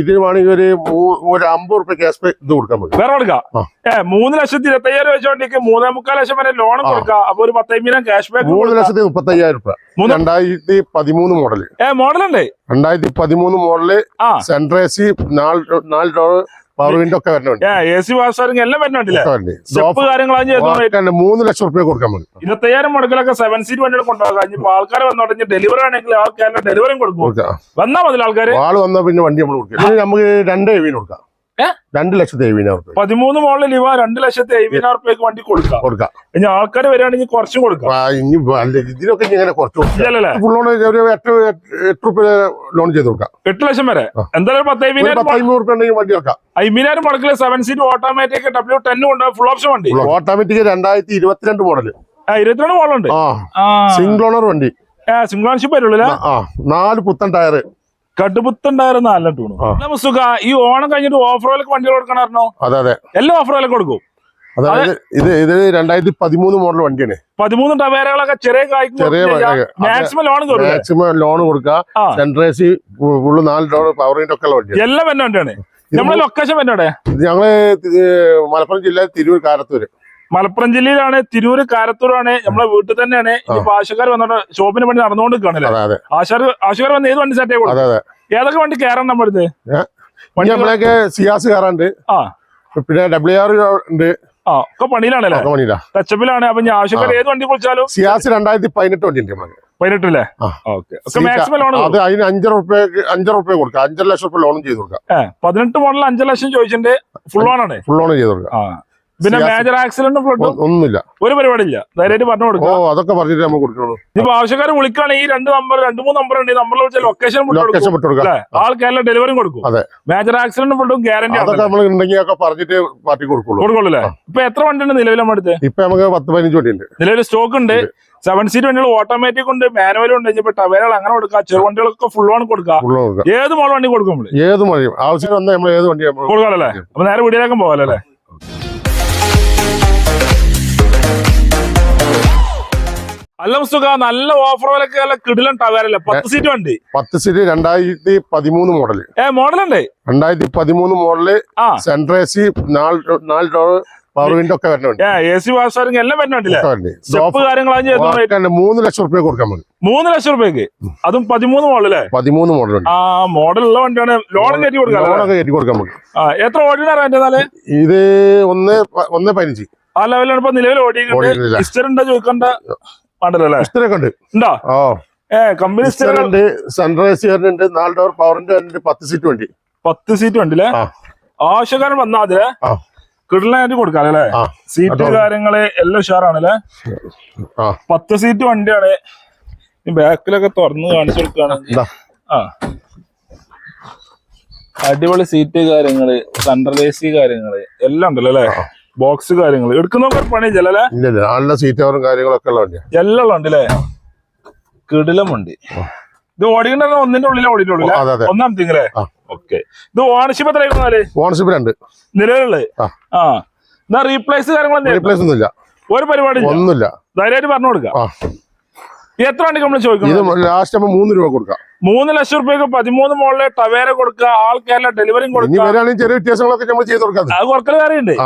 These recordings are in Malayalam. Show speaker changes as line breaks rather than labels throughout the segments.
ഇതിന് വേണമെങ്കിൽ ഒരു ഒരു അമ്പത് റുപ്യ ക്യാഷ് ഇത് കൊടുക്കാൻ പറ്റും.
വേറെ കൊടുക്കാം?
ഏഹ്
ഏ മൂന്ന് ലക്ഷത്തി ഇരുപത്തി അയ്യായിരം വെച്ചോണ്ടിക്ക് മൂന്നേ മുക്കാൽ ലക്ഷം വരെ ലോൺ കൊടുക്കാം. അപ്പൊ ഒരു പത്തയ്യായിരം ക്യാഷ് ബാക്ക്
മൂന്ന് ലക്ഷത്തി മുപ്പത്തി അയ്യായിരം റുപ്യ രണ്ടായിരത്തി പതിമൂന്ന് മോഡൽ
ഏ മോഡലുണ്ട്
രണ്ടായിരത്തി പതിമൂന്ന്
മോഡൽ
സെൻട്രേസി നാല് നാല് ഡോർ പവർ വിൻഡോ ഒക്കെ
എ സി എല്ലാം
മൂന്ന് ലക്ഷം റുപ്യ കൊടുക്കാൻ മതി
ഇരുപത്തയ്യായിരം മുടക്കിലൊക്കെ സെവൻ സീറ്റ് വണ്ടി കൊണ്ടുപോകാം. ഇനിയിപ്പോ ആൾക്കാർ വന്നോട്ടെ ഡെലിവറി ആണെങ്കിൽ ആൾക്കാരുടെ ഡെലിവറിയും കൊടുക്കും.
വന്നാൽ
വന്നാ മതി ആൾക്കാർ
ആൾ വന്നാൽ പിന്നെ വണ്ടി നമ്മൾ കൊടുക്കാം. നമുക്ക് രണ്ട് എവിന് കൊടുക്കാം? രണ്ട് ലക്ഷത്തി എഴുപതിനായിരം
പതിമൂന്ന് മോളിൽ ഇവ രണ്ട് ലക്ഷത്തി എഴുപതിനായിരം റുപ്യക്ക് വണ്ടി കൊടുക്കാം.
കൊടുക്കാം.
ഇനി ആൾക്കാർ വരികയാണെങ്കിൽ കുറച്ചും കൊടുക്കാം.
ഇനി ഇതിനൊക്കെ ഇങ്ങനെ കുറച്ച് ഫുൾ ലോൺ ഒരു എട്ട് എട്ട് റുപ്യ ലോൺ ചെയ്ത് കൊടുക്കാം.
എട്ട് ലക്ഷം വരെ. എന്തായാലും പത്ത്
റുപ്യ ഉണ്ടെങ്കിൽ വണ്ടി വെക്കാം.
അയ്യായിരം മുടക്കിൽ seven seat automatic W ten ഉണ്ട്. ഫുൾ ഓപ്ഷൻ വണ്ടി.
ഓട്ടോമാറ്റിക് രണ്ടായിരത്തി ഇരുപത്തിരണ്ട്
മോഡൽ ഇരുപത്തിരണ്ട് മോഡൽ
ഉണ്ട്.
ആ.
സിംഗിൾ ഓണർ വണ്ടി.
സിംഗ്ലാൻഷിപ്പ് വരുള്ളൂ
ആ നാല് പുത്തൻ ടയർ
കടുപ്പത്തുണ്ടായിരുന്ന നല്ല ടൂണു.
ആ.
സുഖ ഈ ഓണം കഴിഞ്ഞിട്ട് ഓഫ് റോയിലൊക്കെ വണ്ടികൾ കൊടുക്കണമായിരുന്നോ
അതെ അതെ.
എല്ലാം ഓഫ് റോയിലൊക്കെ കൊടുക്കും.
അതായത് ഇത് ഇത് രണ്ടായിരത്തി പതിമൂന്ന് മോഡൽ വണ്ടിയാണ്.
പതിമൂന്ന് ടവേരകളൊക്കെ ചെറിയ
വണ്ടി.
മാക്സിമം ലോൺ
മാക്സിമം ലോൺ കൊടുക്കാം
ആ.
സെൻട്രേസി ഫുള്ള് നാല് ഡോളർ വിൻഡോ ഒക്കെ വണ്ടിയാണ്.
എല്ലാം എന്നെ വണ്ടിയാണ്. നമ്മളെ ലൊക്കേഷൻ
എന്നോടെ ഞങ്ങൾ മലപ്പുറം ജില്ല തിരൂർ കാരത്തൂര്.
മലപ്പുറം ജില്ലയിലാണ് തിരൂര് കാരത്തൂരാണ് നമ്മളെ വീട്ടിൽ തന്നെയാണ്. ഇപ്പൊ ആശുകാർ വന്നോണ്ട് ഷോപ്പിന് വേണ്ടി നടന്നുകൊണ്ട് കാണല്ലേ ആശാർ ആശക്കാർ വന്ന് ഏത് വണ്ടി സെറ്റ് ആയി
അതെ അതെ.
ഏതൊക്കെ വണ്ടി കയറാൻ
നമ്മളത്
വണ്ടി
നമ്മളൊക്കെ സിയാസ് കയറാണ്ട്
ആ.
പിന്നെ ഡബ്ല്യു ആർ ഉണ്ട്.
ആ ഒക്കെ പണിയിലാണല്ലേ? ടച്ചപ്പിലാണ് അപ്പൊ ഞാൻ ആവശ്യക്കാർ ഏത് വണ്ടി കുളിച്ചാലും
സിയാസ് രണ്ടായിരത്തി പതിനെട്ട് വണ്ടി ഉണ്ട് നമ്മൾ
പതിനെട്ടില്ലേ
അത് അതിന് അഞ്ചര റുപ്യ അഞ്ചര റുപ്യ കൊടുക്കാം. അഞ്ചര ലക്ഷം റുപ്യ ലോണും ചെയ്ത് കൊടുക്കാം.
പതിനെട്ട് മോഡൽ അഞ്ചു ലക്ഷം ചോദിച്ചിട്ടുണ്ട്. ഫുൾ ഓൺ ആണ്?
ഫുൾ ഓൺ ചെയ്ത് കൊടുക്കാം.
പിന്നെ
സിയാസ്
മേജർ ആക്സിഡന്റ് ഫ്ലഡും
ഒ- ഒന്നുമില്ല.
ഒരു പരിപാടിയില്ല. ധൈര്യമായിട്ട് പറഞ്ഞു
ഓ
കൊടുക്കാം
അതൊക്കെ പറഞ്ഞിട്ട് നമ്മൾ കൊടുക്കണം
ഇപ്പൊ ആവശ്യക്കാർ വിളിക്കുകയാണെങ്കിൽ ഈ രണ്ട് നമ്പർ രണ്ട് മൂന്ന് നമ്പർ ഉണ്ട്. ഈ നമ്പറിൽ വിളിച്ച ലൊക്കേഷൻ
ലൊക്കേഷൻ ആൾക്കാരെല്ലാം ഡെലിവറി
അല്ലേ? ഡെലിവറിയും കൊടുക്കും.
അതെ.
മേജർ ആക്സിഡന്റ് ഫുഡും ഗ്യാരണ്ടി
അതൊക്കെ നമ്മൾ ഉണ്ടെങ്കിൽ ഒക്കെ പറഞ്ഞിട്ട് പാർട്ടി കൊടുക്കുള്ളൂ.
കൊടുക്കുള്ളൂ ഇപ്പൊ എത്ര വണ്ടി ഉണ്ട് നിലവിൽ നമ്മുടെ അടുത്ത്?
ഇപ്പൊ നമുക്ക് പത്ത് പതിനഞ്ച് വണ്ടി ഉണ്ട്.
നിലവിൽ സ്റ്റോക്ക് ഉണ്ട്. സെവൻ സീറ്റ് വണ്ടികൾ ഓട്ടോമാറ്റിക് ഉണ്ട്. മാനുവലും ഉണ്ട്. ഇപ്പൊ ടവേരകൾ അങ്ങനെ കൊടുക്കാം. ചെറുവണ്ടികളൊക്കെ ഫുൾ ഓൺ കൊടുക്കാം. ഏത് മോൾ വണ്ടി കൊടുക്കും
ഏത് മതിയും ആവശ്യം വന്നാൽ നമ്മൾ ഏത് വണ്ടി കൊടുക്കാം
കൊടുക്കാമല്ലേ അപ്പൊ നേരെ വീടിലേക്കും പോകാലോ അല്ലേ മുസ്തുക നല്ല ഓഫർ വിലക്ക് നല്ല കിടിലൻ ടവേരല്ലേ പത്ത് സീറ്റ് വണ്ടി.
പത്ത് സീറ്റ് രണ്ടായിരത്തി പതിമൂന്ന് മോഡൽ
ഏ മോഡലുണ്ട്
രണ്ടായിരത്തി പതിമൂന്ന് മോഡൽ
സെൻട്രൽ
എ സി നാല് ഡോർ പവർ വിൻഡോ ഒക്കെ
ഏ എ സി വാസാറിങ് എല്ലാം കാര്യങ്ങളാണ്
മൂന്ന് ലക്ഷം റുപ്യ കൊടുക്കാൻ മതി
മൂന്ന് ലക്ഷം റുപ്യക്ക് അതും പതിമൂന്ന് മോഡലല്ലേ
പതിമൂന്ന് മോഡൽ
ആ മോഡലുള്ള വണ്ടിയാണ്. ലോൺ കയറ്റി കൊടുക്കാം?
ലോണൊക്കെ കയറ്റി കൊടുക്കാൻ മതി
എത്ര എന്നാൽ?
ഇത് ഒന്ന് ഒന്ന് പതിനഞ്ച്.
ആ ലെവലാണ് ഇപ്പൊ നിലവിൽ ഓടിയിട്ടുണ്ട്. ഹിസ്റ്റർ ഉണ്ടോ ചോദിക്കണ്ട?
ഉണ്ട്
ഉണ്ടോ?
ഓ
ഏ കമ്പനി ഹിസ്റ്റർ
ഇഷ്ടറുണ്ട് സൺറൈസ് വരുന്നുണ്ട് നാല് ഡോർ പവറിന്റെ ഉണ്ട് പത്ത് സീറ്റ് വണ്ടി.
പത്ത് സീറ്റ് ആവശ്യക്കാരൻ വന്നാൽ അതിലെ കിടലായിട്ട് കൊടുക്കാം അല്ലേ? സീറ്റ്. കാര്യങ്ങൾ എല്ലാം ഉഷാറാണല്ലേ പത്ത് സീറ്റ് വണ്ടിയാണ്. ബാക്കിലൊക്കെ തുറന്ന് കാണിച്ചു കൊടുക്കുകയാണെങ്കിൽ ആ. അടിപൊളി സീറ്റ് കാര്യങ്ങൾ സെൻട്രൽ എ സി കാര്യങ്ങൾ എല്ലാം ഉണ്ടല്ലോ അല്ലേ? ബോക്സ് കാര്യങ്ങൾ എടുക്കുന്നവർക്ക് പണി ചെല്ലല്ലേ
ഇല്ല നല്ല സീറ്റ് കവറും കാര്യങ്ങളൊക്കെ ഉള്ള വണ്ടിയാണ്
എല്ലാം ഉണ്ട് അല്ലേ കിടിലം വണ്ടി. ഇത് ഓടിക്കണ്ട ഒന്നിന്റെ ഉള്ളിലെ ഓടിയിട്ടുള്ളൂ. ഒന്നാം
തിങ്കളെ.
ഓക്കെ. ഇത് ഓണർഷിപ്പ് എത്ര
ഓണർഷിപ്പ് രണ്ട്.
നിലവിലുള്ളത്?
ആ.
എന്നാ റീപ്ലേസ് കാര്യങ്ങൾ
റീപ്ലേസ് ഒന്നുമില്ല.
ഒരു പരിപാടി.
ഒന്നുമില്ല.
ധൈര്യമായിട്ട് പറഞ്ഞു കൊടുക്കാം. എത്ര വണ്ടി നമ്മൾ
ഇത് ലാസ്റ്റ് ആകുമ്പോൾ മൂന്ന് രൂപ കൊടുക്കാം.
മൂന്ന് ലക്ഷം റുപ്യക്ക് പതിമൂന്ന് മോളിലെ ടവേര കൊടുക്കുക ആൾക്കാരുടെ ഡെലിവറിയും കൊടുക്കുക.
ചെറിയ വ്യത്യാസങ്ങളൊക്കെ നമ്മൾ ചെയ്ത് കൊടുക്കാം.
അത് കുറക്കൽ കാര്യമുണ്ട്.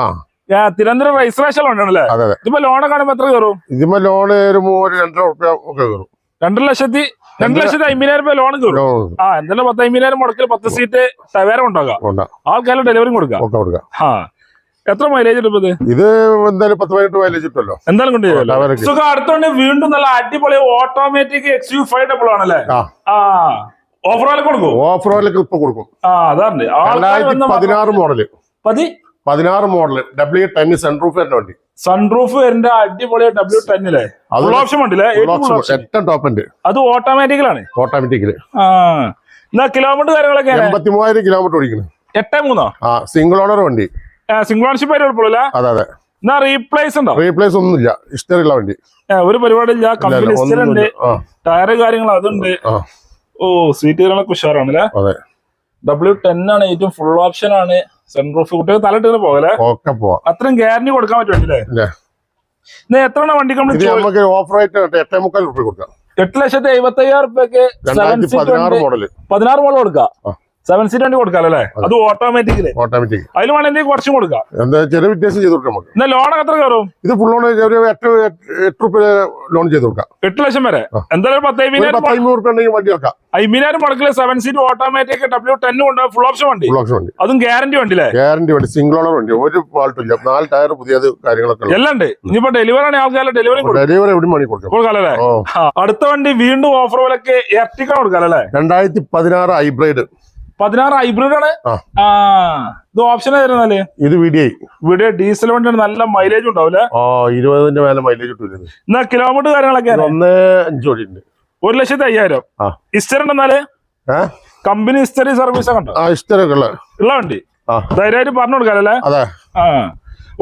തിരുവനന്തപുരം രജിസ്ട്രേഷൻ ഉണ്ടല്ലേ? ഇതിപ്പോ ലോണ് കാണുമ്പോ എത്ര കയറും?
ഇതിപ്പോ ലോണ് ഒരു രണ്ടര റുപ്യ ഒക്കെ കയറും.
രണ്ടര ലക്ഷത്തി രണ്ടു ലക്ഷത്തി അമ്പതിനായിരം രൂപ ലോൺ കയറും. ആ എന്തായാലും പത്ത് അമ്പതിനായിരം മുടക്കിൽ പത്ത് സീറ്റ് ടവേര ഉണ്ടാകാം ആൾക്കാരെ ഡെലിവറി കൊടുക്കാം. ആ എത്ര മൈലേജ് എടുപ്പത്
ഇത് എന്തായാലും പത്ത് പതിനെട്ട് മൈലേജ് ഇട്ടല്ലോ.
എന്തായാലും കൊണ്ട് ചെയ്യാലോ.
ടവേരയ്ക്ക്.
സുഖം അടുത്തോണ്ട് വീണ്ടും നല്ല അടിപൊളി automatic X U five double ആണല്ലേ?
ആ.
ഓഫ് വില കൊടുക്കും?
ഓഫ് റോഡിലേക്ക് ഇപ്പൊ കൊടുക്കും.
ആ അതാണ്
പതിനാറ് മോഡൽ
പതി
പതിനാറ് മോഡൽ ഡബ്ല്യു ടെൻ സൺറൂഫ് വരുന്ന വണ്ടി.
സൺറൂഫ് വരുന്ന അടിപൊളി ഡബ്ല്യു ടെന്നിലെ ഓപ്ഷൻ ഉണ്ടല്ലേ
ടോപ്പ് ഉണ്ട്
അത് ഓട്ടോമാറ്റിക്കലാണ് ഓട്ടോമാറ്റിക്കൽ എന്നാ കിലോമീറ്റർ കാര്യങ്ങളൊക്കെ
എൺപത്തി മൂവായിരം കിലോമീറ്റർ ഓടിക്കണം.
എട്ടേ മൂന്നോ?
ആ സിംഗിൾ ഓണർ വണ്ടി.
സിംഗിൾ ഓണർഷിപ്പ് ആയിട്ട് കുഴപ്പമില്ല
അതെ അതെ.
എന്നാ റീപ്ലേസ് ഉണ്ടോ?
റീപ്ലേസ് ഒന്നുമില്ല. ഇഷ്ടമുള്ള വണ്ടി.
ഒരു പരിപാടി ഇല്ല
ഇല്ല,
കമ്പനി ഉണ്ട്. ടയർ കാര്യങ്ങൾ അതുണ്ട്. ഓ സീറ്റ് കാര്യങ്ങളൊക്കെ ഉഷാറാണല്ലേ? ഡബ്ല്യു ടെൻ ആണ് ഏറ്റവും ഫുൾ ഓപ്ഷൻ ആണ്. സൺറൂഫ് കുട്ടികൾ തലട്ടിങ്ങനെ പോകല്ലേ
ഒക്കെ പോവാം.
അത്രയും ഗ്യാരണ്ടി കൊടുക്കാൻ പറ്റുമല്ലേ എത്ര വണ്ടി
നമുക്ക് ഓഫർ ആയിട്ട് എട്ടേ മുക്കാൽ റുപ്യ കൊടുക്കാം.
എട്ട് ലക്ഷത്തി എഴുപത്തി അയ്യായിരം റുപ്യക്ക് മോഡൽ
പതിനാറ് മോഡൽ
പതിനാറ് കൊടുക്കാം. സെവൻ സീറ്റ് വണ്ടി കൊടുക്കാം അല്ലേ? അത്. ഓട്ടോമാറ്റിക്കിൽ
ഓട്ടോമാറ്റിക്
അതിൽ വേണമെങ്കിൽ കുറച്ചും കൊടുക്കാം.
എന്താ ചെറിയ വ്യത്യാസം ചെയ്ത് കൊടുക്കാം നമുക്ക്.
എന്നാ ലോൺ എത്ര കയറും?
ഇത് ഫുൾ ലോൺ ഒരു എട്ട് എട്ട് റുപ്യ ലോൺ ചെയ്ത് കൊടുക്കാം.
എട്ട് ലക്ഷം വരെ. എന്തായാലും പത്തൈമ്പതിനായിരം
റുപ്യ ഉണ്ടെങ്കിൽ വണ്ടി
അമ്പതിനായിരം മുടക്കിൽ seven seat automatic W ten ഉണ്ട്. ഫുൾ ഓപ്ഷൻ വണ്ടി.
ഫുൾ ഓപ്ഷൻ വണ്ടി.
അതും ഗ്യാരണ്ടി വണ്ടിയില്ലേ
ഗ്യാരണ്ടി വണ്ടി. സിംഗിൾ ഓണർ വണ്ടി. ഒരു ഫാൾട്ടില്ല നാല് ടയർ പുതിയത് കാര്യങ്ങളൊക്കെ ഉള്ളത്
എല്ലാം ഉണ്ട്. ഇനിയിപ്പോ ഡെലിവറി ആണ് ആൾക്കാരെ ഡെലിവറി
ഡെലിവറി എവിടെ മണി കൊടുക്കാം.
കൊടുക്കാല്ലേ അടുത്ത വണ്ടി വീണ്ടും ഓഫർ വിലക്ക് എർട്ടിക്ക കൊടുക്കാല്ലേ
രണ്ടായിരത്തി പതിനാറ് ഹൈബ്രിഡ്
പതിനാറ് ഹൈബ്രിഡ് ആണ്. ഇത് ഓപ്ഷൻ ആയിരുന്നല്ലേ
ഇത് വി ഡി
ഡീസൽ വണ്ടിയാണ് നല്ല മൈലേജ് ഉണ്ടാവും
ആ ഇരുപതിന്റെ മേലെ മൈലേജ്
എന്നാ കിലോമീറ്റർ കാര്യങ്ങളൊക്കെ
ഒന്ന് അഞ്ചോടി ഉണ്ട്
ഒരു ലക്ഷത്തി അയ്യായിരം.
ഇസ്റ്റർ
ഹിസ്റ്ററി
ഉണ്ടെന്നാൽ
കമ്പനി ഹിസ്റ്ററി സർവീസ് ഒക്കെ ഉണ്ടോ?
ഇഷ്ടമൊക്കെ ഉള്ള.
വണ്ടി. ധൈര്യമായിട്ട് പറഞ്ഞു കൊടുക്കാല്ലേ
അതെ.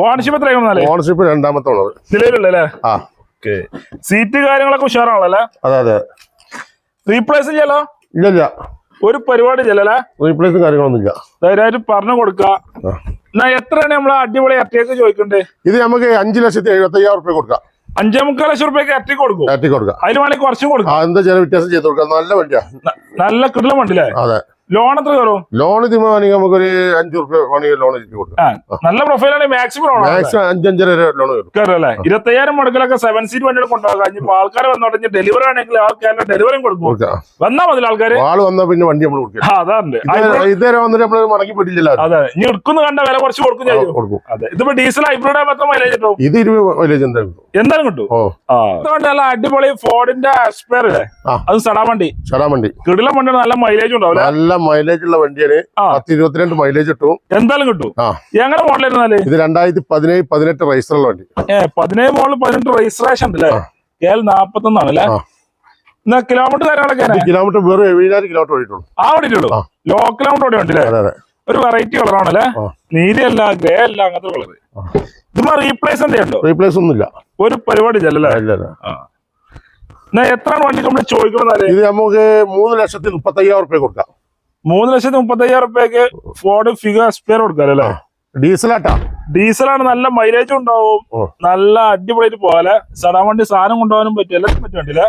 ഓണർഷിപ്പ് എത്രയാണ്
ഓണർഷിപ്പ് രണ്ടാമത്തെ ഉള്ളത്
നിലവിലുള്ളല്ലേ ഓക്കെ സീറ്റ് കാര്യങ്ങളൊക്കെ ഉഷാറാണല്ലേ
അതെ അതെ.
റീപ്ലേസ് ചെയ്യാലോ?
ഇല്ല ഇല്ല.
ഒരു പരിപാടി ചെല്ലല്ലേ
റീപ്ലേസ് കാര്യങ്ങളൊന്നും ഇല്ല
ധൈര്യമായിട്ട് പറഞ്ഞു കൊടുക്ക. എന്നാ എത്രയാണ് നമ്മളെ അടിപൊളി അറ്റേക്ക് ചോദിക്കണ്ടേ?
ഇത് നമുക്ക് അഞ്ചു ലക്ഷത്തി എഴുപത്തി അയ്യായിരം റുപ്യ കൊടുക്കാം.
അഞ്ചേ മുക്കാൽ ലക്ഷം റുപ്യക്ക് അറ്റി കൊടുക്കും.
അറ്റി കൊടുക്കാം.
അതിന് വേണമെങ്കിൽ കുറച്ചും കൊടുക്കാം.
എന്താ ചില വ്യത്യാസം ചെയ്ത് കൊടുക്കാം. നല്ല വണ്ടിയാ.
നല്ല കിടലം വണ്ടിയിലെ
അതെ.
ലോൺ എത്ര കയറും?
ലോൺ തീരുമാനിക്ക് നമുക്കൊരു അഞ്ചു റുപ്യ വേണമെങ്കിൽ ലോൺ ചെയ്ത്
നല്ല പ്രൊഫൈലാണ് മാക്സിമം ലോൺ
മാക്സിമം അഞ്ചഞ്ചര ലോൺ വരും.
കയറല്ലേ ഇരുപത്തയ്യായിരം മുടക്കിലൊക്കെ സെവൻ സീറ്റ് വണ്ടി കൊണ്ടുപോകാം. ഇപ്പൊ ആൾക്കാർ വന്നോട്ടെ ഡെലിവറി ആണെങ്കിൽ ആൾക്കാരുടെ ഡെലിവറി കൊടുക്കും.
കൊടുക്കാം.
വന്നാ മതി ആൾക്കാര്.
ആൾ വന്നാ പിന്നെ വണ്ടി നമ്മൾ കൊടുക്കും.
ആ അതാണ്ട്
ഇതേ- ഇതേരെ വന്നിട്ട് നമ്മൾ മടക്കി പിടിച്ചില്ല
അതെ. ഇനി എടുക്കുന്ന കണ്ട വില കുറച്ച് കൊടുക്കും
കൊടുക്കും.
ഇതിപ്പോ ഡീസൽ ഹൈബ്രിഡ് എത്ര മൈലേജ് കിട്ടും?
ഇത് ഇരുപത് മൈലേജ് എന്തായാലും കിട്ടും.
എന്തായാലും കിട്ടും. നല്ല അടിപൊളി ഫോർഡിന്റെ എക്സ്പയർ ഇല്ലേ? അത് സടാ വണ്ടി.
സടാ വണ്ടി.
കിടിലം വണ്ടി നല്ല മൈലേജ് ഉണ്ടാവില്ല
നല്ല മൈലേജ് ഉള്ള വണ്ടിയാണ്. പത്ത് ഇരുപത്തിരണ്ട് മൈലേജ് ഇട്ടു
എന്തായാലും കിട്ടും.
ഞങ്ങളുടെ
എങ്ങനെ മോഡൽ ഇരുന്നാൽ
ഇത് രണ്ടായിരത്തി പതിനേഴ് പതിനെട്ട് റൈസറുള്ള വണ്ടി.
പതിനേഴ് മോഡൽ പതിനെട്ട് രജിസ്ട്രേഷൻ ഉണ്ട് അല്ലേ
ആ.
കെ എൽ നാപ്പത്തൊന്നാണ് അല്ലേ? എന്നാ കിലോമീറ്റർ കാര്യങ്ങളൊക്കെ
കിലോമീറ്റർ വെറും എഴുപതിനായിരം കിലോമീറ്റർ ഓടിയിട്ടുള്ളൂ.
ആ ഓടിയിട്ടുള്ളൂ. ലോ കിലോമീറ്റർ ഓടി വണ്ടി
അതെ അതെ.
ഒരു വെറൈറ്റി കളറാണ് അല്ലേ? നീലയല്ല ഗ്രേ അല്ല അങ്ങനത്തെ കളർ ഇതുമാ റീപ്ലേസ് ഉണ്ടോ?
റീപ്ലേസ് ഒന്നുമില്ല.
ഒരു പരിപാടി ഇല്ലല്ലേ
ഇല്ല ഇല്ല.
എന്നാ എത്ര വണ്ടി നമ്മൾ ചോദിക്കണം
ഇത് നമുക്ക് മൂന്ന് ലക്ഷത്തി മുപ്പത്തി അയ്യായിരം റുപ്യ കൊടുക്കാം.
മൂന്ന് ലക്ഷത്തി മുപ്പത്തയ്യായിരം റുപ്യക്ക് ഫോർഡ് ഫിഗർ സ്പെയർ കൊടുക്കാം അല്ലേ
ഡീസലാട്ടാ.
ഡീസലാണ് നല്ല മൈലേജ് ഉണ്ടാവും. നല്ല അടിപൊളിയായിട്ട് പോലെ സടാൻ വണ്ടി സാധനം കൊണ്ടുപോകാനും പറ്റും എല്ലാത്തിനും പറ്റും വണ്ടിയില്ല.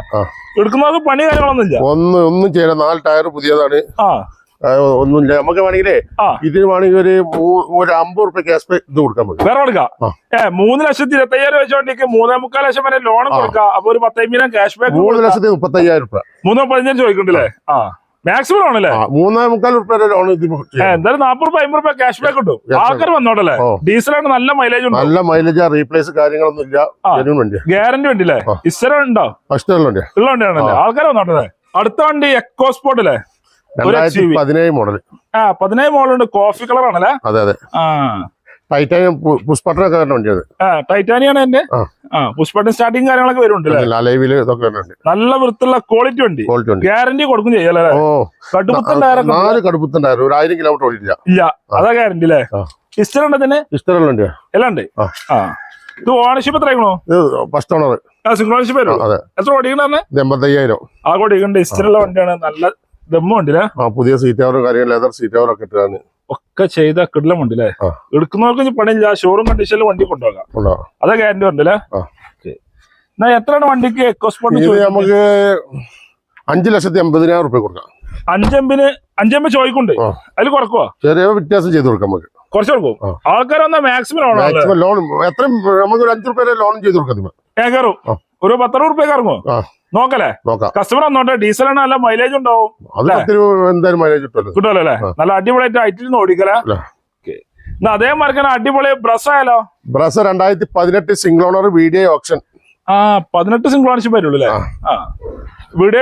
എടുക്കുന്നവർക്ക് പണി കാര്യങ്ങളൊന്നും ഇല്ല.
ഒന്ന് ഒന്നും ചെയ്യണം നാല് ടയർ പുതിയതാണ്.
ആ.
ഒന്നുമില്ല. നമുക്ക് വേണമെങ്കിലേ ഇതിന് വേണമെങ്കിൽ ഒരു ഒരു അമ്പത് റുപ്യ ക്യാഷ് പേ ഇത് കൊടുക്കാൻ പറ്റും.
വേറെ കൊടുക്കാം.
ഏഹ്
ഏ മൂന്ന് ലക്ഷത്തി ഇരുപത്തയ്യായിരം വെച്ച വണ്ടിക്ക് മൂന്നേ മുക്കാൽ ലക്ഷം വരെ ലോൺ കൊടുക്കാം. അപ്പൊ ഒരു പത്തയ്യായിരം ക്യാഷ് ബാക്ക്
മൂന്ന് ലക്ഷത്തി മുപ്പത്തയ്യായിരം റുപ്യ
മൂന്നോ പതിനഞ്ച് ചോദിക്കണ്ടല്ലേ ആ. മാക്സിമം ആണല്ലേ
അല്ലേ? മൂന്നേ മുക്കാൽ റുപ്യ ലോൺ.
എന്തായാലും നാപ്പത് റുപ്യ അമ്പത് റുപ്യ ക്യാഷ് ബാക്ക് കിട്ടും. ആൾക്കാർ വന്നോട്ടല്ലേ. ഡീസലാണ് നല്ല മൈലേജ് ഉണ്ട്?
നല്ല മൈലേജ് റീപ്ലേസ് കാര്യങ്ങളൊന്നും ഇല്ല.
ഗ്യാരണ്ടി വണ്ടി
അല്ലേ
ഇസ്റ്റർ ഉണ്ടോ?
ഫസ്റ്റ്
ഉള്ള വണ്ടിയാണല്ലേ? ആൾക്കാർ വന്നോട്ടല്ലേ? അടുത്ത വണ്ടി എക്കോ സ്പോട്ട് അല്ലേ?
രണ്ടായിരത്തി പതിനേഴ് മോഡൽ
ആ പതിനേഴ് മോഡൽ ഉണ്ട്. കോഫി കളർ ആണല്ലേ?
അതെ അതെ.
ആ.
ടൈറ്റാനിയം പുഷ്പട്ടനൊക്കെ തന്നെ വണ്ടിയാണ്
ടൈറ്റാനിയാണ് എന്റെ
ആ.
ആ സ്റ്റാർട്ടിങ് കാര്യങ്ങളൊക്കെ വരുന്നുണ്ട്
അലൈവിൽ ഇതൊക്കെ
നല്ല വൃത്തിയുള്ള ക്വാളിറ്റി വണ്ടി.
ക്വാളിറ്റി
ഗ്യാരണ്ടി കൊടുക്കും ചെയ്യല്ലേ
നാല് കടുപ്പത്തുണ്ടായിരുന്നു ഒരു ആയിരം കിലോമീറ്റർ ഓടിയില്ല
ഇല്ല അതാ ഗ്യാരണ്ടി അല്ലേ?
ആ.
ഉണ്ട് തന്നെ
ഇഷ്ടമുള്ള വണ്ടിയാ.
എല്ലാം ഉണ്ട്.
ആ.
ഇത് ഓണർഷിപ്പ് എത്രയാണോ
ഫസ്റ്റ് ഓണർ
സിംഗ്ലോണർഷിപ്പ് ഓണർഷിപ്പ് വരും
അതെ.
എത്ര ഓടിക്കണേ
എൺപത്തയ്യായിരം.
ആ ഓടിക്കണ്ട് ഇസ്റ്ററുള്ള വണ്ടിയാണ്. നല്ല
ദമ്മുണ്ടല്ലേ പുതിയ സീറ്റ് കവറും കാര്യം ലെതർ സീറ്റ് കവറൊക്കെ ഇട്ടാണ്
ഒക്കെ ചെയ്ത കിടലം ഉണ്ട്
അല്ലേ
എടുക്കുന്നവർക്ക് പണിയില്ല. ഷോറൂം കണ്ടീഷനിൽ വണ്ടി കൊണ്ടുപോകാം. അതാ ഗ്യാരണ്ടി ഉണ്ടല്ലേ?
അല്ലേ
എന്നാ എത്രയാണ് വണ്ടിക്ക് എക്കോസ്പോർട്ട്
നമുക്ക് അഞ്ചു ലക്ഷത്തി എൺപതിനായിരം റുപ്യ കൊടുക്കാം.
അഞ്ചമ്പിന് അഞ്ചമ്പ
ചോദിക്കുണ്ട്.
അതിൽ കുറക്കുവോ?
ചെറിയ വ്യത്യാസം ചെയ്ത് കൊടുക്കാം നമുക്ക്.
കുറച്ച് കൊടുക്കും. ആൾക്കാർ വന്നാൽ മാക്സിമം
മാക്സിമം ലോൺ എത്രയും നമുക്ക് ഒരു അഞ്ചു റുപ്യ ലോൺ ചെയ്ത് കൊടുക്കാം ഇതിന്.
ഏ കയറും.
ആ.
ഒരു പത്തറുപത് റുപ്യ ഇറങ്ങും
ആ.
നോക്കല്ലേ?
നോക്കാം.
കസ്റ്റമർ വന്നോട്ടെ ഡീസലാണ് നല്ല മൈലേജ് ഉണ്ടാവും.
എന്തായാലും മൈലേജ് കിട്ടുമല്ലോ.
അല്ലേ? നല്ല അടിപൊളിയായിട്ട് ഐറ്റിൽ ഓടിക്കലേ അതേ മറക്കാൻ അടിപൊളി ബ്രസ് ആയാലോ?
ബ്രസ് രണ്ടായിരത്തി പതിനെട്ട് സിംഗിൾ ഓണർ വീഡിയോ ഓപ്ഷൻ
ആ പതിനെട്ട് സിംഗിൾ ഓണർഷിപ്പ് വരുള്ളൂ അല്ലേ?
ആ.
ആ.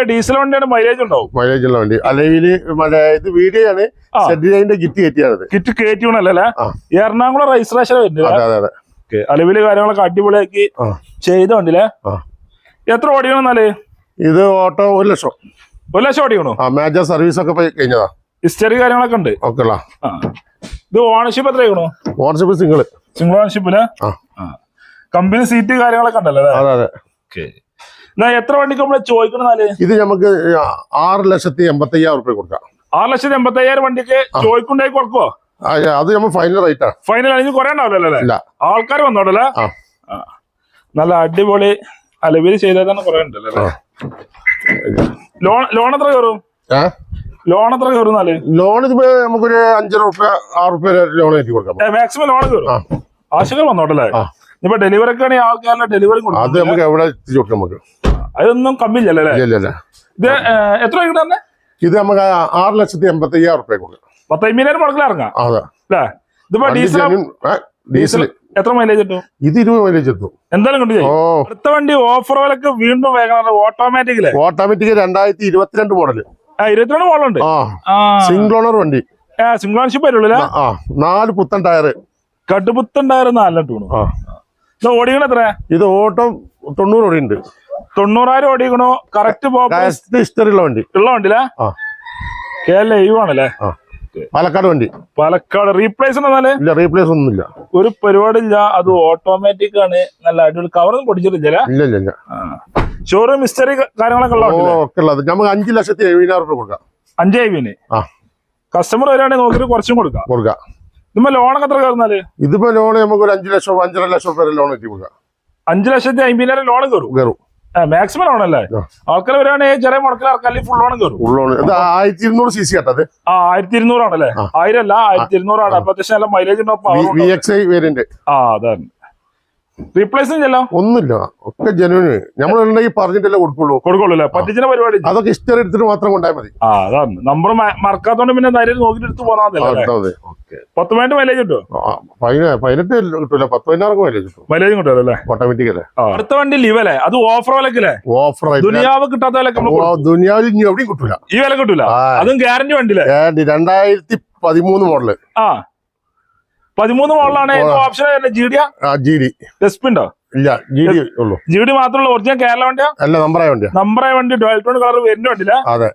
ഡീസൽ വണ്ടിയാണ് മൈലേജ് ഉണ്ടാവും.
മൈലേജ് ഉള്ള വണ്ടി. അല്ലെങ്കിൽ ഇത് വീഡിയോ ആണ്. സെഡിന്റെ കിറ്റ് കയറ്റിയാണത്.
കിറ്റ് കയറ്റിണല്ലേ
ആ.
എറണാകുളം രജിസ്ട്രേഷൻ
അതെ
അലവിൽ കാര്യങ്ങളൊക്കെ അടിപൊളിയാക്കി ചെയ്ത വണ്ടിയില്ലേ?
ആ.
എത്ര ഓടിക്കണം എന്നാൽ?
ഇത് ഓട്ടോ ഒരു ലക്ഷം.
ഒരു ലക്ഷം ഓടിക്കണോ?
ആ മേജർ സർവീസ് ഒക്കെ പോയി കഴിഞ്ഞതാ.
ഹിസ്റ്ററി കാര്യങ്ങളൊക്കെ ഉണ്ട്.
ഓക്കെ
ഇത് ഓണർഷിപ്പ് എത്ര ആയിക്കണോ
ഓണർഷിപ്പ് സിംഗിൾ
സിംഗിൾ
ഓണർഷിപ്പിൽ
കമ്പനി സീറ്റ് കാര്യങ്ങളൊക്കെ ഉണ്ടല്ലോ
അതെ അതെ.
എന്നാ എത്ര വണ്ടിക്ക് നമ്മൾ ചോദിക്കണമെന്നാൽ
ഇത് നമുക്ക് ആറ് ലക്ഷത്തി എൺപത്തി അയ്യായിരം റുപ്യ കൊടുക്കാം.
ആറ് ലക്ഷത്തി എൺപത്തി അയ്യായിരം വണ്ടിക്ക് ചോദിക്കുണ്ടായി കൊടുക്കുവോ?
അത് നമ്മൾ ഫൈനൽ ആണ്
ഫൈനൽ ആണെങ്കിൽ കുറെ ഉണ്ടാവില്ലല്ലോ അല്ലേ? ആൾക്കാർ വന്നോടല്ലേ. നല്ല അടിപൊളി അലവിൽ ചെയ്താൽ തന്നെ കുറെ ഉണ്ടല്ലോ ലോൺ ലോൺ എത്ര കയറും? ലോൺ എത്ര കയറും
ലോൺ ഇതിപ്പോ നമുക്കൊരു അഞ്ചര റുപ്യ ആറ് റുപ്യ ലോൺ കയറ്റി കൊടുക്കാം.
മാക്സിമം ലോൺ കയറും?
ആ.
ആശകൾ വന്നോട്ടല്ലേ. ഇപ്പൊ ഡെലിവറി ഒക്കെ ആണെങ്കിൽ ആൾക്കാരുടെ ഡെലിവറി
അത്
കൊടുക്കും
നമുക്ക് എവിടെ കൊടുക്കാം നമുക്ക്?
അതൊന്നും
ഇല്ല
ഇത് എത്ര തന്നെ
ഇത് നമുക്ക് ആറ് ലക്ഷത്തി എൺപത്തി അയ്യായിരം റുപ്യ കൊടുക്കാം.
പത്തയ്യായിരം മുടക്കിലിറങ്ങാം
അതെ.
അല്ലേ? ഇതിപ്പോ ഡീസൽ
ഡീസൽ
എത്ര മൈലേജ് കിട്ടും?
ഇത് ഇരുപത് മൈലേജ് എത്തും.
എന്തായാലും കണ്ടു അടുത്ത വണ്ടി ഓഫർ വിലക്ക് വീണ്ടും വേഗം ഓട്ടോമാറ്റിക്കിൽ
ഓട്ടോമാറ്റിക് രണ്ടായിരത്തി ഇരുപത്തിരണ്ട്
മോഡൽ ഇരുപത്തിരണ്ട് മോഡൽ
ഉണ്ട്.
ആ.
സിംഗിൾ ഓണർ വണ്ടി.
സിംഗ്ലാൻഷിപ്പ് വരുള്ളൂ
ആ നാല് പുത്തൻ ടയർ
കടുപുത്തൻ ടയർ ടൂണു
ആ.
ഇത് ഓടിക്കണ എത്ര
ഇത് ഓട്ടം തൊണ്ണൂറ് ഓടി ഉണ്ട്
തൊണ്ണൂറായിരം ഓടിക്കണോ. കറക്റ്റ്
ഹിസ്റ്ററി ഉള്ള വണ്ടി.
ഉള്ള വണ്ടിയില്ലേ കേരള ലൈവ് ആണല്ലേ
ആ. പാലക്കാട് വണ്ടി.
പാലക്കാട് റീപ്ലേസ്
ഇല്ല റീപ്ലേസ് ഒന്നുമില്ല.
ഒരു പരിപാടിയില്ല അത് ഓട്ടോമാറ്റിക് ആണ്. നല്ല അടിപൊളി കവറൊന്നും പൊടിച്ചിട്ടില്ല.
ഇല്ല ഇല്ല ഇല്ല.
ഷോറൂം മിസ്റ്ററി കാര്യങ്ങളൊക്കെ
ഒക്കെ ഉള്ളത്. നമുക്ക് അഞ്ച് ലക്ഷത്തി എഴുപതിനായിരം രൂപ കൊടുക്കാം.
അഞ്ച്
എഴുപതിന്
കസ്റ്റമർ വരികയാണെങ്കിൽ നോക്കിയിട്ട് കുറച്ചും കൊടുക്കാം.
കൊടുക്കാം.
ഇതിപ്പോ ലോണൊക്കെ എത്ര കയറുന്നാൽ
ഇതിപ്പോ ലോൺ നമുക്ക് ഒരു അഞ്ചു ലക്ഷം അഞ്ചര ലക്ഷം വരെ ലോൺ എത്തി കൊടുക്കാം.
അഞ്ചു ലക്ഷത്തി അമ്പതിനായിരം ലോൺ കയറും.
കയറും.
മാക്സിമം
ആണല്ലേ.
ആൾക്കാർ വരികയാണെങ്കിൽ ചെറിയ മുടക്കിൽ ആൾക്കാരിൽ ഫുൾ ലോൺ കയറും
ആയിരത്തി ഇരുന്നൂറ് സി സി കേട്ടത്
ആ ആയിരത്തി ഇരുന്നൂറാണല്ലേ. ആയിരം അല്ല ആയിരത്തി ഇരുന്നൂറാണ് അപ്പൊ അത്യാവശ്യം നല്ല മൈലേജ് ഉണ്ടാവും ആ അതാണ്. റീപ്ലേസും ചെല്ലാം?
ഒന്നുമില്ല. ഒക്കെ ജനുവിന് നമ്മളുണ്ടെങ്കിൽ പറഞ്ഞിട്ടല്ലേ കൊടുക്കുള്ളൂ.
കൊടുക്കുള്ളൂ അല്ലേ പറ്റിച്ചിന്റെ പരിപാടി
അതൊക്കെ ഹിസ്റ്ററി എടുത്തിട്ട് മാത്രം കൊണ്ടാൽ മതി.
ആ അതാണ്. നമ്പർ മറക്കാത്തോണ്ട് പിന്നെ ധൈര്യം നോക്കിട്ട് എടുത്ത് അല്ലേ?
ഓക്കെ.
പത്ത് മിനിറ്റ് മൈലേജ് കിട്ടും
പതിനെട്ട് കിട്ടൂല. പത്ത് പതിനാറ് മൈലേജ് കിട്ടും.
മൈലേജും കിട്ടുമല്ലോ അല്ലേ?
ഓട്ടോമാറ്റിക് അല്ലേ?
അടുത്ത വണ്ടി ലിവല്ലേ അത് ഓഫർ വിലക്കല്ലേ?
ഓഫർ
ദുനിയാവ് കിട്ടാത്ത വിലക്ക്
ദുനിയാവിൽ ഇനി എവിടെയും കിട്ടൂല.
ഈ വില കിട്ടൂല? അതും ഗ്യാരണ്ടി വണ്ടിയില്ലേ
ഏ, രണ്ടായിരത്തി പതിമൂന്ന് മോഡൽ
ആ. പതിമൂന്ന് മോളിലാണ് option G D
G D
S P ഉണ്ടോ?
ഇല്ല ജി ഡി ഉള്ളൂ.
ജി ഡി മാത്രമുള്ള ഒറിജിനൽ കേരള വണ്ടിയാ?
അല്ല നമ്പറായ വണ്ടിയാ.
നമ്പറായ വണ്ടി ടോൺ കളർ വരുന്ന വണ്ടിയില്ല
അതെ.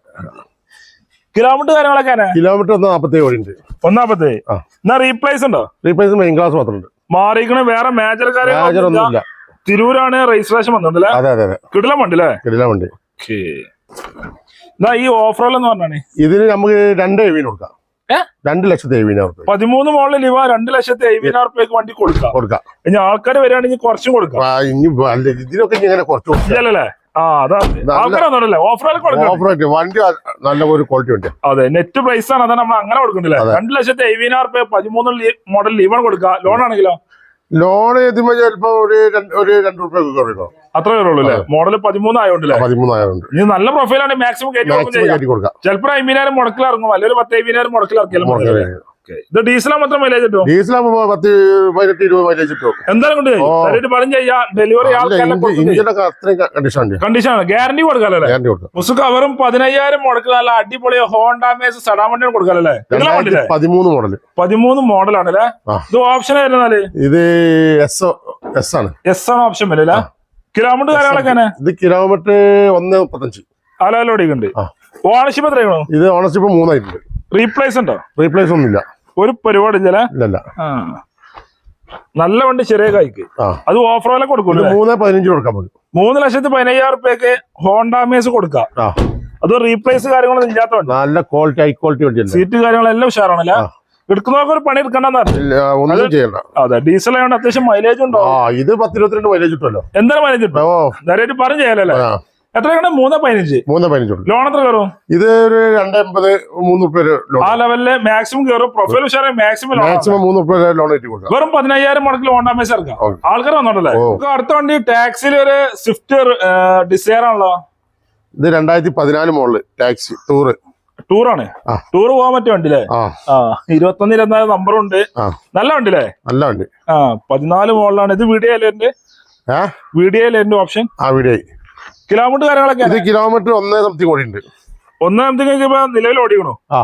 കിലോമീറ്റർ കാര്യങ്ങളൊക്കെ
കിലോമീറ്റർ ഒന്ന് നാപ്പത്തി ഏഴ് ഉണ്ട്
ഒന്നാമത്തെ
ആ.
എന്നാ റീപ്ലേസ് ഉണ്ടോ?
റീപ്ലേസ് മെയിൻ ക്ലാസ് മാത്രമുണ്ട്.
മാറിക്കണ വേറെ മേജർ
കാര്യം
തിരൂരാണ് രജിസ്ട്രേഷൻ വന്നിട്ടുണ്ടല്ലേ
അതെ അതെ അതെ.
കിടിലം വണ്ടില്ലേ
കിടില വണ്ടി.
ഈ ഓഫർ എന്ന് പറഞ്ഞാണ്?
ഇതിന് നമുക്ക് രണ്ട് എവിന് കൊടുക്കാം? രണ്ട് ലക്ഷത്തി എഴുപതിനായിരം
പതിമൂന്ന് മോളിൽ ഇവ രണ്ട് ലക്ഷത്തി എഴുപതിനായിരം റുപ്യക്ക് വണ്ടി കൊടുക്കാം.
കൊടുക്കാം.
ഇനി ആൾക്കാർ വരികയാണെങ്കിൽ കുറച്ചും കൊടുക്കാം.
ഇതിനൊക്കെ ഇങ്ങനെ കുറച്ച്
ആ
അതാണ് വണ്ടി നല്ല ഒരു ക്വാളിറ്റി ഉണ്ട്
അതെ നെറ്റ് പ്രൈസ് ആണ്. അതാണ് നമ്മൾ അങ്ങനെ കൊടുക്കുന്നില്ല? രണ്ടു ലക്ഷത്തി എഴുപതിനായിരം റുപ്യ പതിമൂന്ന് മോഡൽ ലീവൺ കൊടുക്കാം ലോൺ ആണെങ്കിലോ?
ലോൺ എത്തുമ്പോ ചിലപ്പോ ഒരു ഒരു രണ്ടു റുപ്യ കുറയ്ക്കും
അത്ര വരുള്ളൂ അല്ലേ? മോഡൽ പതിമൂന്ന് ആയതുകൊണ്ടല്ലേ
പതിമൂന്ന് ഉണ്ട്
ഇനി നല്ല പ്രൊഫൈലാണ് മാക്സിമം കയറ്റി കൊടുക്കും ചിലപ്പോൾ അമ്പതിനായിരം മുടക്കിലിറങ്ങും. അല്ലെങ്കിൽ ഒരു പത്ത് അമ്പതിനായിരം മുടക്കിൽ ഇത് ഡീസലാ മാത്രം മൈലേജ് കിട്ടും
ഡീസലാകുമ്പോ പത്ത് പതിനെട്ട് ഇരുപത് മൈലേജ് കിട്ടും
എന്തായാലും കൊണ്ട്
ഓ.
പറഞ്ഞു ചെയ്യാം ഡെലിവറി ആൾക്കാരെ
ഇഞ്ചിനൊക്കെ അത്രയും കണ്ടീഷൻ ഉണ്ട്.
കണ്ടീഷൻ ആണ്. ഗ്യാരണ്ടി കൊടുക്കാല്ലേ
ഗ്യാരണ്ടി കൊടുക്കാം.
മുസുക്ക് അവരും പതിനയ്യായിരം മുടക്കിൽ അല്ല അടിപൊളി ഹോണ്ടാമേസ് സടാൻ വണ്ടിയാണ് കൊടുക്കാല്ലേ
പതിമൂന്ന് മോഡൽ
പതിമൂന്ന് മോഡലാണ്
അല്ലേ?
ഇത് ഓപ്ഷൻ ആയിരുന്നാൽ
ഇത് എസ് എസ് ആണ്.
എസ് ആണ് ഓപ്ഷൻ വരില്ല? കിലോമീറ്റർ കാര്യങ്ങളൊക്കെ
ഇത് കിലോമീറ്റർ ഒന്ന് മുപ്പത്തഞ്ച്.
അലോലോടിക്കുണ്ട്. ഓണർഷിപ്പ് എത്രയാണോ
ഇത് ഓണർഷിപ്പ് മൂന്നായിട്ടുണ്ട്.
റീപ്ലേസ് ഉണ്ടോ?
റീപ്ലേസ് ഒന്നുമില്ല.
ഒരു പരിപാടി ഇല്ല നല്ല വണ്ടി ചെറിയ കായ്ക്ക്. അത് ഓഫർ വില കൊടുക്കും
മൂന്ന് പതിനഞ്ച് കൊടുക്കാൻ മതി
മൂന്ന് ലക്ഷത്തി പതിനയ്യായിരം റുപ്യക്ക് ഹോണ്ടാമേസ് കൊടുക്കാം. അത് റീപ്ലേസ് കാര്യങ്ങളൊന്നും ഇല്ലാത്ത വണ്ടി
നല്ല ക്വാളിറ്റി ഹൈ ക്വാളിറ്റി വണ്ടി
സീറ്റ് കാര്യങ്ങളെല്ലാം ഉഷാറാണല്ലേ. എടുക്കുന്നവർക്ക് ഒരു പണി എടുക്കണ്ടെന്ന്
ചെയ്യണ്ട.
അതെ ഡീസൽ ആയതുകൊണ്ട് അത്യാവശ്യം മൈലേജ് ഉണ്ടോ?
ഇത് പത്തിരുപത്തിരണ്ട് മൈലേജ് കിട്ടുമല്ലോ.
എന്തായാലും മൈലേജ് കിട്ടും
ഓ.
പറഞ്ഞു ചെയ്യാലല്ലേ? എത്രയാണ് മൂന്ന് പതിനഞ്ച്.
മൂന്ന് പതിനഞ്ച്
ലോൺ എത്ര കയറും?
ഇത് ഒരു രണ്ട് എൺപത് മൂന്ന് റുപ്യ ലോൺ.
ആ ലെവലിൽ മാക്സിമം കയറും. പ്രൊഫൈൽ ഉഷാറായി മാക്സിമം
മാക്സിമം മൂന്ന് റുപ്യ ലോൺ കിട്ടി കൊടുക്കാം.
വെറും പതിനയ്യായിരം മുടക്ക് ലോൺ ഡാമേജ്
ഇറക്കാം.
ആൾക്കാർ വന്നോണ്ടല്ലേ? നമുക്ക് അടുത്ത വണ്ടി ടാക്സിൽ ഒരു സ്വിഫ്റ്റ് ഡിസയർ ആണല്ലോ?
ഇത് രണ്ടായിരത്തി പതിനാല് മോളിൽ ടാക്സി ടൂറ്
ടൂറാണ്. ടൂർ പോകാൻ പറ്റിയ
ആ.
ആ ഇരുപത്തൊന്ന് ഇരുപത്തിനാല് നമ്പറുണ്ട്
ഉണ്ട്.
നല്ല വണ്ടിയില്ലേ?
നല്ല വണ്ടി.
ആ പതിനാല് മോളിലാണ് ഇത് വീഡിയോ അല്ലേ
എന്റെ
വീഡിയോ അല്ലേ എന്റെ ഓപ്ഷൻ
ആ വീഡിയോ
കിലോമീറ്റർ കാര്യങ്ങളൊക്കെ
ഇത് കിലോമീറ്റർ ഒന്നേ സംതിങ് ഓടിയുണ്ട് ഉണ്ട്
സംതിങ് കഴിഞ്ഞപ്പോ നിലവിൽ ഓടിക്കണോ?
ആ.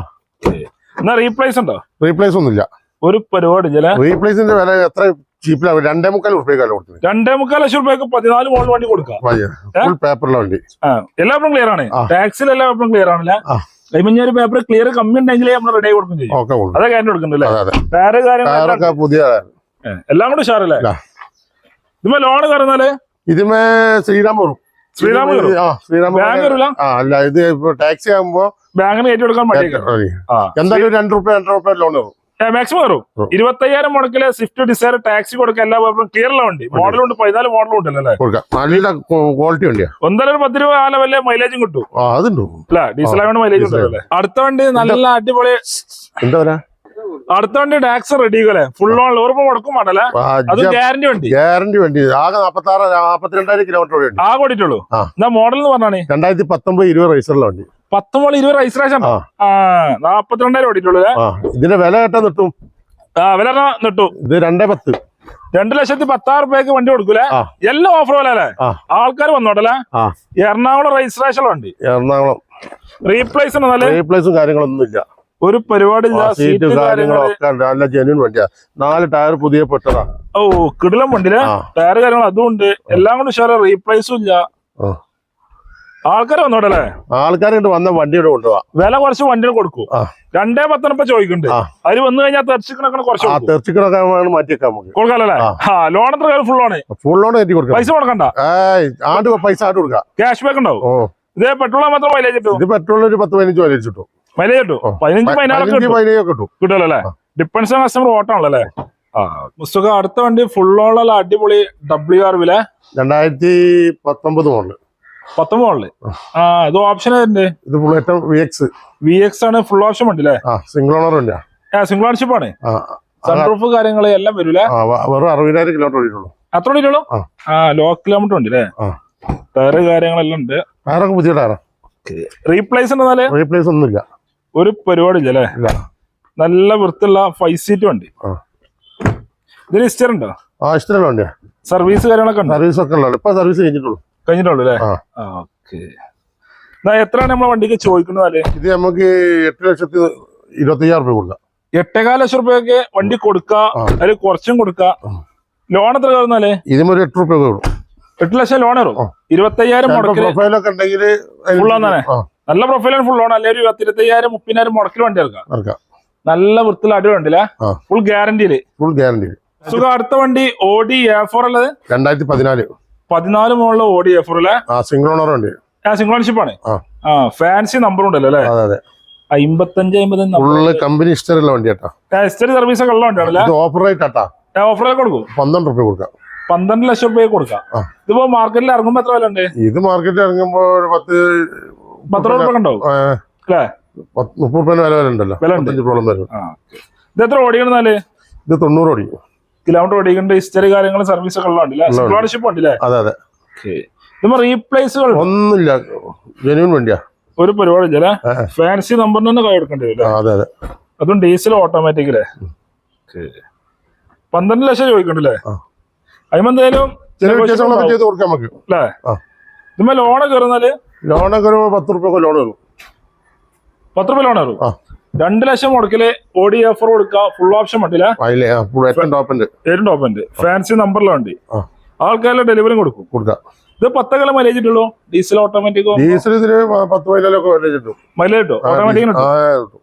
എന്നാ റീപ്ലേസ് ഉണ്ടോ?
റീപ്ലേസ് ഒന്നുമില്ല.
ഒരു പരിപാടി
റീപ്ലേസിന്റെ വില എത്ര ചീപ്പിലാണ് രണ്ടേ മുക്കാൽ റുപ്യക്കാണ് കൊടുത്തത്?
രണ്ടേ മുക്കാൽ ലക്ഷം രൂപയ്ക്ക് പതിനാല് മോൾ വണ്ടി കൊടുക്കാം.
ഫുൾ പേപ്പറിലെ വണ്ടി.
എല്ലാ പേപ്പറും ക്ലിയർ ആണ്. ടാക്സിൽ എല്ലാ പേപ്പറും ക്ലിയർ ആണല്ലേ. ഒരു പേപ്പർ ക്ലിയർ കമ്മി ഉണ്ടെങ്കിൽ നമ്മൾ റെഡി കൊടുക്കും. ചെയ്യും അതെ കാര്യം കൊടുക്കുന്നുണ്ടല്ലേ വേറെ
പുതിയ
എല്ലാം കൂടെ ഉഷാറല്ലേ. ലോണ് ലോൺ കയറുന്നാൽ
ഇതിമേ ശ്രീരാം വരും
ശ്രീരാം
ഇത്
വരും?
ആ ശ്രീരാം
ബാങ്ക് വരൂല
ആ അല്ല ഇത് ടാക്സി ആകുമ്പോ
ബാങ്കിന് ആ
എന്തായാലും രണ്ട് റുപ്യ രണ്ടര റുപ്യ ലോൺ വരും
മാക്സിമം കയറും. ഇരുപത്തയ്യായിരം മുടക്കിൽ സ്വിഫ്റ്റ് ഡിസൈർ ടാക്സി കൊടുക്കുക എല്ലാ പേപ്പറും ക്ലിയർ വണ്ടി. മോഡലും ഉണ്ട് പതിനാല് മോഡലും ഉണ്ടല്ലോ
നല്ല ക്വാളിറ്റി വണ്ടിയാ.
ഒന്നര പത്ത് രൂപ ആ ലെവലിലെ മൈലേജും കിട്ടും.
അതുണ്ട്.
അല്ല ഡീസൽ ആയതുകൊണ്ട് മൈലേജ് ഉണ്ടല്ലോ അടുത്ത വണ്ടി നല്ല അടിപൊളി
എന്താ പറയാ
അടുത്ത വണ്ടി ടാക്സ് റെഡി അല്ലേ ഫുൾ ഓൺ ലോറിപ്പോ മുടക്കും വേണ്ടല്ലേ? അത് ഗ്യാരണ്ടി വണ്ടി.
ഗ്യാരണ്ടി വണ്ടി. ആകെ നാപ്പത്തി ആറ് നാപ്പത്തിരണ്ടായിരം കിലോമീറ്റർ വണ്ടി
ആ കൂടിയിട്ടുള്ളൂ
ആ.
എന്നാ മോഡൽ എന്ന് പറഞ്ഞാണ്.
രണ്ടായിരത്തി പത്തൊമ്പത് ഇരുപത് റൈസറിലെ വണ്ടി.
പത്തൊമ്പത് ഇരുപത്.
ആ.
നാപ്പത്തിരണ്ടായിരം ഓടിയിട്ടുള്ളൂ
ഇതിന്റെ വില കേട്ടാ നിട്ടു
ആ വില നിട്ടു
ഇത് രണ്ടേ പത്ത്.
രണ്ടു ലക്ഷത്തി പത്താറ് രൂപയ്ക്ക് വണ്ടി കൊടുക്കൂലേ? എല്ലാം ഓഫർ പോലെ അല്ലേ. ആൾക്കാർ വന്നോട്ടല്ലേ? എറണാകുളം രജിസ്ട്രേഷൻ വണ്ടി.
എറണാകുളം.
റീപ്ലേസ്
റീപ്ലേസും കാര്യങ്ങളൊന്നും ഇല്ല
ഒരു പരിപാടി ഇല്ല
സീറ്റ്
സീറ്റ്
കാര്യങ്ങളൊക്കെ ഉണ്ട്. നല്ല ജെന്യൂൻ വണ്ടിയാ. നാല് ടയർ പുതിയ പെട്ടതാ
ഓ കിടിലം
വണ്ടി
ടയർ കാര്യങ്ങൾ അതും ഉണ്ട് എല്ലാം കൊണ്ട് ഉഷാറ റീപ്ലേസും ഇല്ല. ആൾക്കാർ വന്നോട്ടല്ലേ
ആൾക്കാരുണ്ട് വന്ന വണ്ടിയുടെ കൊണ്ടുപോവാ
വില കുറച്ച് വണ്ടിയിൽ കൊടുക്കും. രണ്ടേ പത്തനപ്പ ചോദിക്കുന്നുണ്ട്.
അത്
അതിൽ വന്നു കഴിഞ്ഞാൽ തെറിച്ചിക്കണൊക്കെ കുറച്ച് തെർച്ചിക്കണക്കാണ്.
തെർച്ചിക്കണൊക്കെ മാറ്റിയേക്കാം നമുക്ക്.
കൊടുക്കാല്ലേ ലോൺ എത്ര കാര്യം ഫുൾ ആണ്.
ഫുൾ ലോൺ കയറ്റി കൊടുക്കാം
പൈസ കൊടുക്കണ്ട.
ആണ്ട് പൈസ ആണ്ട് കൊടുക്കാം.
ക്യാഷ് ബാക്ക് ഉണ്ടാവും. ഇതേ പെട്രോൾ മാത്രം മൈലേജ്
ഇത് പെട്രോളിന് ഒരു പത്ത് പതിനഞ്ച് മൈലേജ് കിട്ടും.
മൈലേജ് കിട്ടും. പതിനഞ്ച് പതിനാറൊക്കെ കിട്ടും. കിട്ടുമല്ലോ അല്ലേ? ഡിപ്പെൻസ് കസ്റ്റമർ ഓട്ടാണല്ലോ അല്ലേ? മുസ്തുക അടുത്ത വണ്ടി ഫുൾ ഓണുള്ള അടിപൊളി ഡബ്ല്യു ആർ വില
രണ്ടായിരത്തി പത്തൊമ്പത് മോഡൽ.
പത്തൊമ്പത് മോഡൽ. ആ. ഇത് ഓപ്ഷൻ
ഇത് bullet V X
V X ആണ് ഫുൾ ഓപ്ഷൻ വണ്ടി അല്ലേ?
സിംഗിൾ ഓണർ വണ്ടിയാ.
ആ സിംഗിൾ ഓണർഷിപ്പ് ആണ്. സൺറൂഫ് കാര്യങ്ങൾ എല്ലാം വരൂലേ
വെറും അറുപതിനായിരം കിലോമീറ്റർ ഓടിയിട്ടുള്ളൂ.
അത്ര ഓടിയിട്ടുള്ളൂ?
ആ.
ലോ കിലോമീറ്റർ ഉണ്ട് അല്ലേ?
ആ.
ടയർ കാര്യങ്ങളെല്ലാം ഉണ്ട്.
ടയറൊക്കെ പുതിയ ടയറാ.
റീപ്ലേസ്
റീപ്ലേസ് ഒന്നുമില്ല.
ഒരു പരിപാടി ഇല്ല. അല്ലേ നല്ല വൃത്തിയുള്ള ഫൈവ് സീറ്റ് വണ്ടി. ഇതിന് ഹിസ്റ്റർ ഉണ്ടോ?
ആ ഇഷ്ടമുള്ള വണ്ടിയാ.
സർവീസ് കാര്യങ്ങളൊക്കെ ഉണ്ട്?
സർവീസ് ഒക്കെ ഇപ്പൊ സർവീസ് കഴിഞ്ഞിട്ടുള്ളൂ.
കഴിഞ്ഞിട്ടുള്ളൂ അല്ലേ? ഓക്കെ എത്രയാണ് നമ്മളെ വണ്ടിക്ക് ചോദിക്കുന്നത് അല്ലേ
ഇത് നമുക്ക് എട്ട് ലക്ഷത്തി ഇരുപത്തി അയ്യായിരം രൂപ കൊടുക്കാം.
എട്ടേകാല ലക്ഷം രൂപയൊക്കെ വണ്ടി കൊടുക്ക
അതിൽ
അതിൽ കുറച്ചും കൊടുക്ക. ലോൺ എത്ര കയറുന്നാലേ
ഇതിന് ഒരു എട്ട് രൂപ
എട്ട് ലക്ഷം ലോൺ കയറും
അയ്യായിരം
ഇരുപത്തയ്യായിരം
പ്രൊഫൈലൊക്കെ ഉണ്ടെങ്കിൽ?
നല്ല പ്രൊഫൈലാണ് ഫുൾ ഓൺ അല്ലെങ്കിൽ ഒരു പത്തിരുപത്തയ്യായിരം മുപ്പതിനായിരം മുടക്കിൽ വണ്ടി ഇറക്കാം. നല്ല വൃത്തിയിൽ അടി വണ്ടിയില്ല ഫുൾ ഗ്യാരണ്ടിയിൽ
ഫുൾ ഗ്യാരണ്ടി
സുഖം. അടുത്ത വണ്ടി ഓഡി എ ഫോർ അല്ലേ
രണ്ടായിരത്തി പതിനാല്
പതിനാല് മുകളിൽ ഓഡി എ ഫോർ അല്ലേ
സിംഗിൾ ഓണർ വണ്ടി.
ആ സിംഗിൾ ഓണർഷിപ്പ് ആണ്.
ആ.
ഫാൻസി നമ്പർ ഉണ്ടല്ലോ അല്ലേ?
അതെ അതെ.
അമ്പത്തഞ്ച് അമ്പത്
ഫുള്ള് കമ്പനി വണ്ടി കേട്ടാ.
ഹിസ്റ്ററി സർവീസ് ഒക്കെ ഉള്ള വണ്ടിയാണല്ലേ
ഓഫർ റേറ്റ് ആട്ടാ.
ഓഫറൊക്കെ കൊടുക്കും.
പന്ത്രണ്ട് റുപ്യ കൊടുക്കാം.
പന്ത്രണ്ട് ലക്ഷം രൂപ കൊടുക്കാം. ഇതിപ്പോ മാർക്കറ്റിൽ ഇറങ്ങുമ്പോ എത്ര വില ഉണ്ട്
ഇത് മാർക്കറ്റിൽ ഇറങ്ങുമ്പോ ഒരു പത്ത്
പത്ത് രൂപ ഉണ്ടാവും. അല്ലേ?
മുപ്പത് വില വരും.
ഇത് എത്ര
ഇത് തൊണ്ണൂറ് ഓടിക്കും.
കിലോമീറ്റർ ഓടിക്കേണ്ട ഹിസ്റ്ററി കാര്യങ്ങളും സർവീസ് ഒക്കെ ഉള്ളതുണ്ടല്ലേ ഉണ്ടല്ലേ
അതെ അതെ.
റീപ്ലേസുകൾ
ഒന്നുമില്ല. ജെനുവിൻ വണ്ടിയാ.
ഒരു പരിപാടി ഇല്ല
ആ, ആ.
ഫാൻസി നമ്പറിന് തന്നെ കൈ എടുക്കേണ്ടി വരും
അതെ അതെ.
അതും ഡീസൽ ഓട്ടോമാറ്റിക് അല്ലേ പന്ത്രണ്ട് ലക്ഷം ചോദിക്കണ്ടല്ലേ. അതിമെന്തായാലും ലോണ് കയറുന്നാൽ
ലോണൊക്കെ ഒരു പത്ത് റുപ്യ ലോൺ വരും.
പത്ത് റുപ്യ ലോൺ
വരും?
രണ്ട് ലക്ഷം മുടക്കിൽ ഓടി എഫർ കൊടുക്കുക ഫുൾ ഓപ്ഷൻ
ഏറ്റവും
ടോപ്പുണ്ട് ഫാൻസി നമ്പറിലെ വണ്ടി.
ആൾക്കാരിലെ
ആൾക്കാരുടെ ഡെലിവറി കൊടുക്കും.
കൊടുക്കാം.
ഇത് പത്തകല മൈലേജ് ഇട്ടുള്ളൂ ഡീസൽ ഓട്ടോമാറ്റിക്കോ
ഡീസൽ ഇതിന് പത്ത്
മൈലേജ് കിട്ടും.
മൈലേജ്
കിട്ടും?
കിട്ടും.